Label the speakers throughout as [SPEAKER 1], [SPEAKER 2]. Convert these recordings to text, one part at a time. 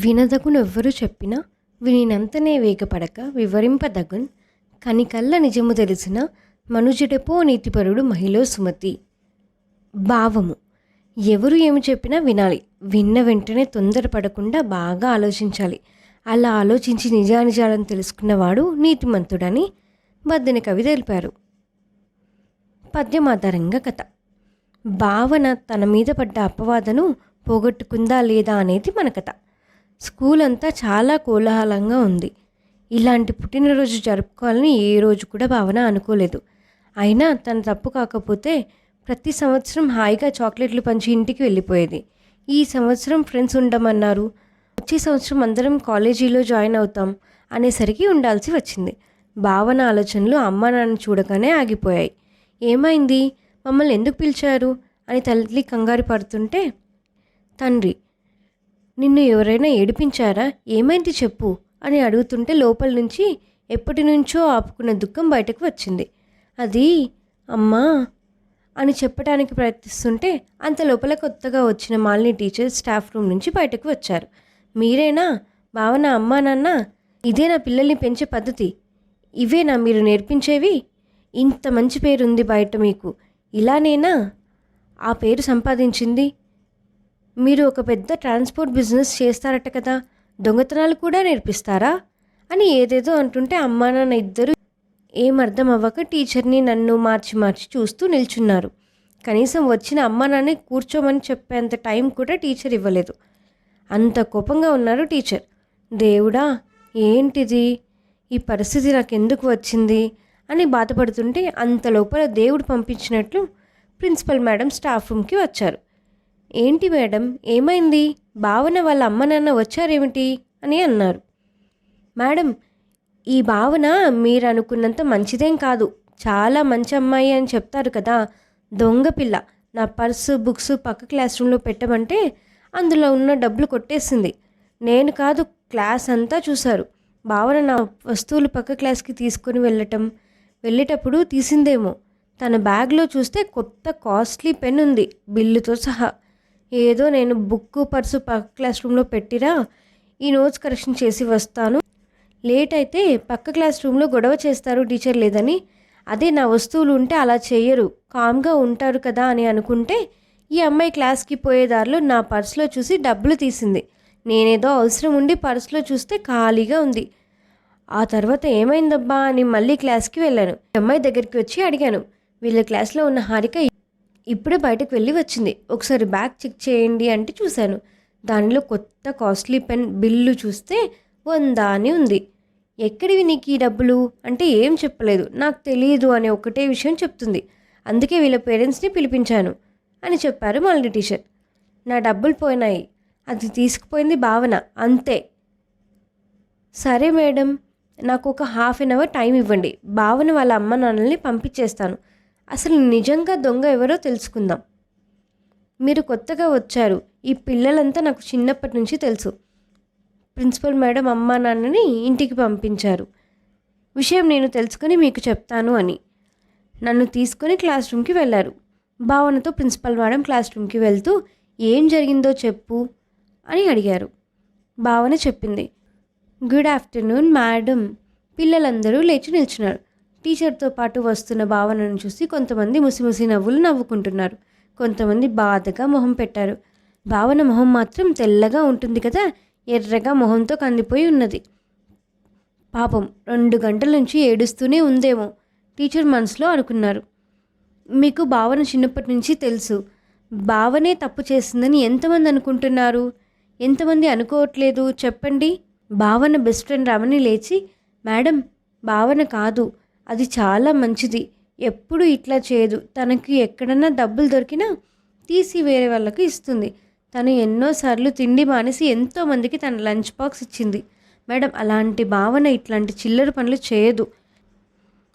[SPEAKER 1] వినదగునెవ్వరు చెప్పినా వినినంతనే వేగపడక వివరింపదగున్ కనికల్ల నిజము తెలిసిన మనుజుడెపో నీతిపరుడు మహిళ సుమతి. భావము. ఎవరు ఏమి చెప్పినా వినాలి. విన్న వెంటనే తొందరపడకుండా బాగా ఆలోచించాలి. అలా ఆలోచించి నిజానిజాలను తెలుసుకున్నవాడు నీతిమంతుడని బద్దిన కవి తెలిపారు. పద్యం ఆధారంగా కథ. భావన తన మీద పడ్డ అపవాదను పోగొట్టుకుందా లేదా అనేది మన కథ. స్కూల్ అంతా చాలా కోలాహలంగా ఉంది. ఇలాంటి పుట్టినరోజు జరుపుకోవాలని ఏ రోజు కూడా భావన అనుకోలేదు. అయినా తన తప్పు కాకపోతే ప్రతి సంవత్సరం హాయిగా చాక్లెట్లు పంచి ఇంటికి వెళ్ళిపోయేది. ఈ సంవత్సరం ఫ్రెండ్స్ ఉండమన్నారు. వచ్చే సంవత్సరం అందరం కాలేజీలో జాయిన్ అవుతాం అనేసరికి ఉండాల్సి వచ్చింది. భావన ఆలోచనలు అమ్మ నాన్న చూడగానే ఆగిపోయాయి. ఏమైంది? మమ్మల్ని ఎందుకు పిలిచారు? అని తల్లి కంగారు పడుతుంటే తండ్రి నిన్ను ఎవరైనా ఏడిపించారా? ఏమైంది చెప్పు అని అడుగుతుంటే లోపల నుంచి ఎప్పటి నుంచో ఆపుకున్న దుఃఖం బయటకు వచ్చింది. అది అమ్మా అని చెప్పడానికి ప్రయత్నిస్తుంటే అంత లోపల కొత్తగా వచ్చిన మాలిని టీచర్ స్టాఫ్ రూమ్ నుంచి బయటకు వచ్చారు. మీరేనా? భావన అమ్మా నాన్న ఇదే నా పిల్లల్ని పెంచే పద్ధతి. ఇవేనా మీరు నేర్పించేవి? ఇంత మంచి పేరుంది బయట మీకు. ఇలానేనా? ఆ పేరు సంపాదించింది? మీరు ఒక పెద్ద ట్రాన్స్పోర్ట్ బిజినెస్ చేస్తారట కదా దొంగతనాలు కూడా నేర్పిస్తారా? అని ఏదేదో అంటుంటే అమ్మా నాన్న ఇద్దరు ఏం అర్థం అవ్వక టీచర్ని నన్ను మార్చి మార్చి చూస్తూ నిల్చున్నారు. కనీసం వచ్చిన అమ్మా నాన్న కూర్చోమని చెప్పేంత టైం కూడా టీచర్ ఇవ్వలేదు. అంత కోపంగా ఉన్నారు టీచర్. దేవుడా ఏంటిది? ఈ పరిస్థితి నాకు ఎందుకు వచ్చింది? అని బాధపడుతుంటే అంత లోపల దేవుడు పంపించినట్లు ప్రిన్సిపల్ మేడం స్టాఫ్ రూమ్కి వచ్చారు. ఏంటి మేడం ఏమైంది? భావన వాళ్ళ అమ్మ నాన్న వచ్చారేమిటి? అని అన్నారు. మేడం ఈ భావన మీరు అనుకున్నంత మంచిదేం కాదు. చాలా మంచి అమ్మాయి అని చెప్తారు కదా. దొంగ పిల్ల. నా పర్సు బుక్స్ పక్క క్లాస్ రూమ్లో పెట్టమంటే అందులో ఉన్న డబ్బులు కొట్టేసింది. నేను కాదు క్లాస్ అంతా చూశారు. భావన నా వస్తువులు పక్క క్లాస్కి తీసుకొని వెళ్ళటం వెళ్ళేటప్పుడు తీసిందేమో. తన బ్యాగ్లో చూస్తే కొత్త కాస్ట్లీ పెన్ ఉంది. బిల్లుతో సహా. ఏదో నేను బుక్ పర్సు పక్క క్లాస్ రూమ్లో పెట్టిరా ఈ నోట్స్ కరెక్షన్ చేసి వస్తాను. లేట్ అయితే పక్క క్లాస్ రూమ్లో గొడవ చేస్తారు టీచర్ లేదని. అదే నా వస్తువులు ఉంటే అలా చేయరు. కామ్గా ఉంటారు కదా అని అనుకుంటే ఈ అమ్మాయి క్లాస్కి పోయే దారిలో నా పర్సులో చూసి డబ్బులు తీసింది. నేనేదో అవసరం ఉండి పర్సులో చూస్తే ఖాళీగా ఉంది. ఆ తర్వాత ఏమైందబ్బా అని మళ్ళీ క్లాస్కి వెళ్ళాను. అమ్మాయి దగ్గరికి వచ్చి అడిగాను వీళ్ళ క్లాస్లో ఉన్న హారిక ఇప్పుడే బయటకు వెళ్ళి వచ్చింది. ఒకసారి బ్యాగ్ చెక్ చేయండి అంటే చూశాను. దానిలో కొత్త కాస్ట్లీ పెన్ బిల్లు చూస్తే వంద అని ఉంది. ఎక్కడివి నీకు ఈ డబ్బులు? అంటే ఏం చెప్పలేదు. నాకు తెలియదు అనే ఒకటే విషయం చెప్తుంది. అందుకే వీళ్ళ పేరెంట్స్ని పిలిపించాను అని చెప్పారు మళ్ళీ టీచర్. నా డబ్బులు పోయినాయి. అది తీసుకుపోయింది భావన. అంతే. సరే మేడం నాకు ఒక హాఫ్ అన్ అవర్ టైం ఇవ్వండి. భావన వాళ్ళ అమ్మ నాన్నల్ని పంపించేస్తాను. అసలు నిజంగా దొంగ ఎవరో తెలుసుకుందాం. మీరు కొత్తగా వచ్చారు. ఈ పిల్లలంతా నాకు చిన్నప్పటి నుంచి తెలుసు. ప్రిన్సిపల్ మేడం అమ్మా నాన్నని ఇంటికి పంపించారు. విషయం నేను తెలుసుకొని మీకు చెప్తాను అని. నన్ను తీసుకొని క్లాస్ రూమ్కి వెళ్ళారు. భావనతో ప్రిన్సిపల్ మేడం క్లాస్ రూమ్కి వెళ్తూ ఏం జరిగిందో చెప్పు అని అడిగారు. భావన చెప్పింది. Good afternoon madam. పిల్లలందరూ లేచి నిల్చున్నారు. టీచర్తో పాటు వస్తున్న భావనను చూసి కొంతమంది ముసిముసి నవ్వులు నవ్వుకుంటున్నారు. కొంతమంది బాధగా మొహం పెట్టారు. భావన మొహం మాత్రం తెల్లగా ఉంటుంది కదా? ఎర్రగా మొహంతో కందిపోయి ఉన్నది. పాపం రెండు గంటల నుంచి ఏడుస్తూనే ఉందేమో టీచర్ మనసులో అనుకున్నారు. మీకు భావన చిన్నప్పటి నుంచి తెలుసు. భావనే తప్పు చేసిందని ఎంతమంది అనుకుంటున్నారు? ఎంతమంది అనుకోవట్లేదు? చెప్పండి. భావన బెస్ట్ ఫ్రెండ్ రమణి లేచి మేడం భావన కాదు. అది చాలా మంచిది. ఎప్పుడు ఇట్లా చేయదు. తనకి ఎక్కడన్నా డబ్బులు దొరికినా తీసి వేరే వాళ్ళకి ఇస్తుంది. తను ఎన్నోసార్లు తిండి మానేసి ఎంతోమందికి తన లంచ్ బాక్స్ ఇచ్చింది. మేడం అలాంటి భావన ఇట్లాంటి చిల్లర పనులు చేయదు.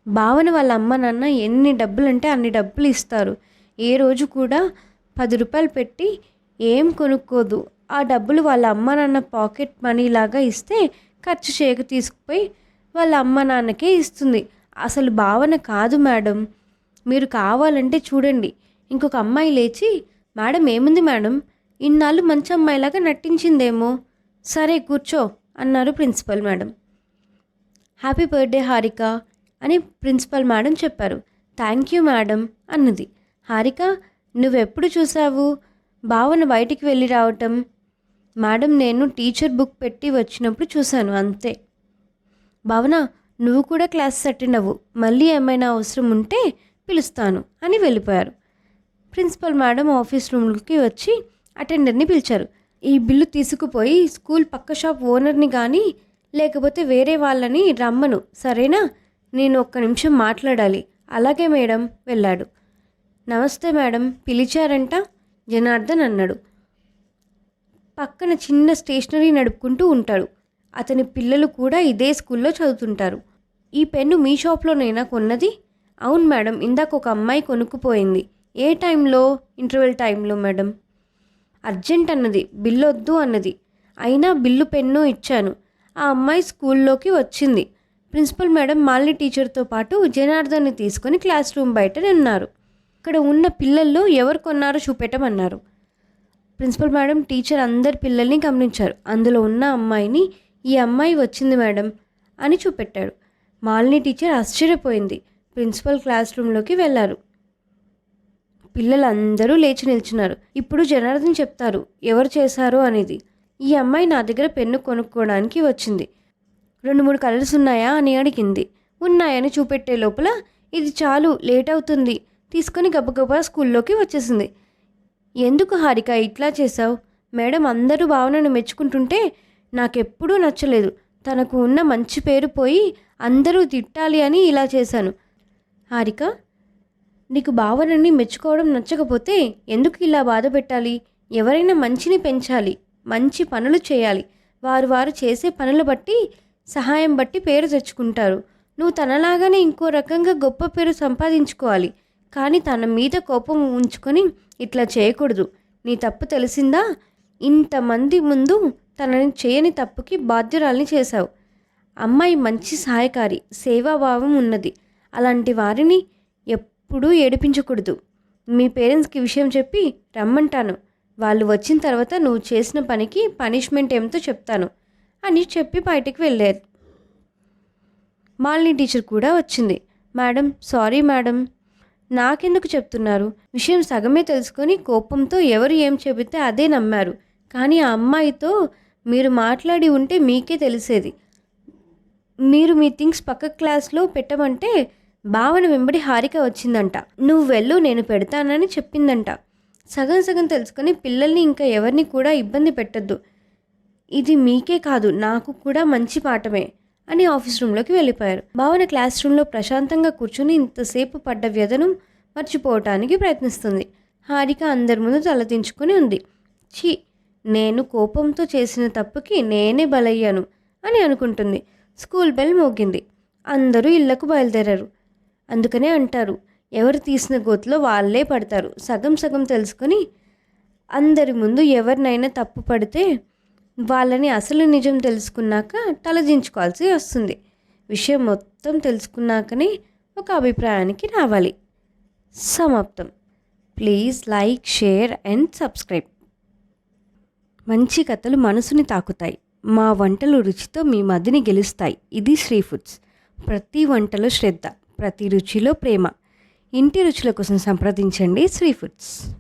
[SPEAKER 1] భావన వాళ్ళ అమ్మ నాన్న ఎన్ని డబ్బులు అంటే అన్ని డబ్బులు ఇస్తారు. ఏ రోజు కూడా పది రూపాయలు పెట్టి ఏం కొనుక్కోదు. ఆ డబ్బులు వాళ్ళ అమ్మ నాన్న పాకెట్ మనీ లాగా ఇస్తే ఖర్చు చేయక తీసుకుపోయి వాళ్ళ అమ్మ నాన్నకే ఇస్తుంది. అసలు భావన కాదు మేడం. మీరు కావాలంటే చూడండి. ఇంకొక అమ్మాయి లేచి మేడం ఏముంది మేడం? ఇన్నాళ్ళు మంచి అమ్మాయిలాగా నటించిందేమో. సరే కూర్చో అన్నారు principal madam. Happy birthday Harika అని ప్రిన్సిపల్ మేడం చెప్పారు. థ్యాంక్ యూ మేడం అన్నది. హారిక నువ్వెప్పుడు చూసావు భావన బయటికి వెళ్ళి రావటం. మేడం నేను టీచర్ బుక్ పెట్టి వచ్చినప్పుడు చూశాను అంతే. భావన నువ్వు కూడా క్లాసెస్ అటెండ్ అవ్వు మళ్ళీ ఏమైనా అవసరం ఉంటే పిలుస్తాను అని వెళ్ళిపోయారు. ప్రిన్సిపల్ మేడం ఆఫీస్ రూమ్కి వచ్చి అటెండర్ని పిలిచారు. ఈ బిల్లు తీసుకుపోయి స్కూల్ పక్క షాప్ ఓనర్ని కానీ లేకపోతే వేరే వాళ్ళని రమ్మను. సరేనా? నేను ఒక్క నిమిషం మాట్లాడాలి. అలాగే మేడం వెళ్ళాడు. నమస్తే మేడం పిలిచారంట? జనార్దన్ అన్నాడు. పక్కన చిన్న స్టేషనరీ నడుపుకుంటూ ఉంటాడు. అతని పిల్లలు కూడా ఇదే స్కూల్లో చదువుతుంటారు. ఈ పెన్ను మీ షాప్లోనైనా కొన్నది? అవును మేడం ఇందాక ఒక అమ్మాయి కొనుక్కుపోయింది. ఏ టైంలో? ఇంటర్వెల్ టైంలో మేడం. అర్జెంట్ అన్నది బిల్లు వద్దు అన్నది. అయినా బిల్లు పెన్ను ఇచ్చాను. ఆ అమ్మాయి స్కూల్లోకి వచ్చింది. ప్రిన్సిపల్ మేడం మాలిని టీచర్తో పాటు జనార్దన్ని తీసుకొని క్లాస్ రూమ్ బయట ఉన్నారు ఇక్కడ ఉన్న పిల్లల్లో ఎవరు కొన్నారో చూపెట్టమన్నారు. ప్రిన్సిపల్ మేడం టీచర్ అందరి పిల్లల్ని గమనించారు. అందులో ఉన్న అమ్మాయిని ఈ అమ్మాయి వచ్చింది మేడం అని చూపెట్టాడు మాలిని టీచర్ ఆశ్చర్యపోయింది. ప్రిన్సిపల్ క్లాస్ రూమ్లోకి వెళ్ళారు. పిల్లలందరూ లేచి నిల్చున్నారు. ఇప్పుడు జనార్దన్ చెప్తారు ఎవరు చేశారు అనేది. ఈ అమ్మాయి నా దగ్గర పెన్ను కొనుక్కోవడానికి వచ్చింది. రెండు మూడు కలర్స్ ఉన్నాయా అని అడిగింది. ఉన్నాయని చూపెట్టే లోపల ఇది చాలు లేట్ అవుతుంది. తీసుకొని గబగబా స్కూల్లోకి వచ్చేసింది. ఎందుకు హారిక ఇట్లా చేశావు? మేడం అందరూ భావనను మెచ్చుకుంటుంటే నాకెప్పుడూ నచ్చలేదు. తనకు ఉన్న మంచి పేరు పోయి అందరూ తిట్టాలి అని ఇలా చేశాను. హారిక నీకు భావనని మెచ్చుకోవడం నచ్చకపోతే ఎందుకు ఇలా బాధ పెట్టాలి? ఎవరైనా మంచిని పెంచాలి మంచి పనులు చేయాలి. వారు వారు చేసే పనులు బట్టి సహాయం బట్టి పేరు తెచ్చుకుంటారు. నువ్వు తనలాగానే ఇంకో రకంగా గొప్ప పేరు సంపాదించుకోవాలి. కానీ తన మీద కోపం ఉంచుకొని ఇట్లా చేయకూడదు. నీ తప్పు తెలిసిందా? ఇంతమంది ముందు తనని చేయని తప్పుకి బాధ్యురాల్ని చేశావు. అమ్మాయి మంచి సహాయకారి సేవాభావం ఉన్నది. అలాంటి వారిని ఎప్పుడూ ఏడిపించకూడదు. మీ పేరెంట్స్కి విషయం చెప్పి రమ్మంటాను. వాళ్ళు వచ్చిన తర్వాత నువ్వు చేసిన పనికి పనిష్మెంట్ ఏమిటో చెప్తాను అని చెప్పి బయటికి వెళ్ళారు. మాలిని టీచర్ కూడా వచ్చింది. Madam sorry madam. నాకెందుకు చెప్తున్నారు? విషయం సగమే తెలుసుకొని కోపంతో ఎవరు ఏం చెబితే అదే నమ్మారు. కానీ ఆ అమ్మాయితో మీరు మాట్లాడి ఉంటే మీకే తెలిసేది. మీరు మీ థింగ్స్ పక్క క్లాస్లో పెట్టమంటే భావన వెంబడి హారిక వచ్చిందంట. నువ్వు వెళ్ళు నేను పెడతానని చెప్పిందంట. సగం సగం తెలుసుకొని పిల్లల్ని ఇంకా ఎవరిని కూడా ఇబ్బంది పెట్టద్దు. ఇది మీకే కాదు నాకు కూడా మంచి పాఠమే అని ఆఫీస్ రూమ్లోకి వెళ్ళిపోయారు. భావన క్లాస్ రూమ్లో ప్రశాంతంగా కూర్చుని ఇంతసేపు పడ్డ వ్యధను మర్చిపోవటానికి ప్రయత్నిస్తుంది. హారిక అందరి ముందు తలదించుకొని ఉంది. ఛీ నేను కోపంతో చేసిన తప్పుకి నేనే బలయ్యాను అని అనుకుంటుంది. స్కూల్ బెల్ మోగింది. అందరూ ఇళ్ళకు బయలుదేరారు. అందుకనే అంటారు ఎవరు తీసిన గోతులో వాళ్ళే పడతారు. సగం సగం తెలుసుకొని అందరి ముందు ఎవరినైనా తప్పు పడితే వాళ్ళని అసలు నిజం తెలుసుకున్నాక తలదించుకోవాల్సి వస్తుంది. విషయం మొత్తం తెలుసుకున్నాకనే ఒక అభిప్రాయానికి రావాలి. సమాప్తం. Please like share and subscribe. మంచి కథలు మనసుని తాకుతాయి. మా వంటలు రుచితో మీ మదిని గెలుస్తాయి. ఇది శ్రీ ఫుడ్స్. ప్రతి వంటలో శ్రద్ధ ప్రతి రుచిలో ప్రేమ. ఇంటి రుచుల కోసం సంప్రదించండి శ్రీ ఫుడ్స్.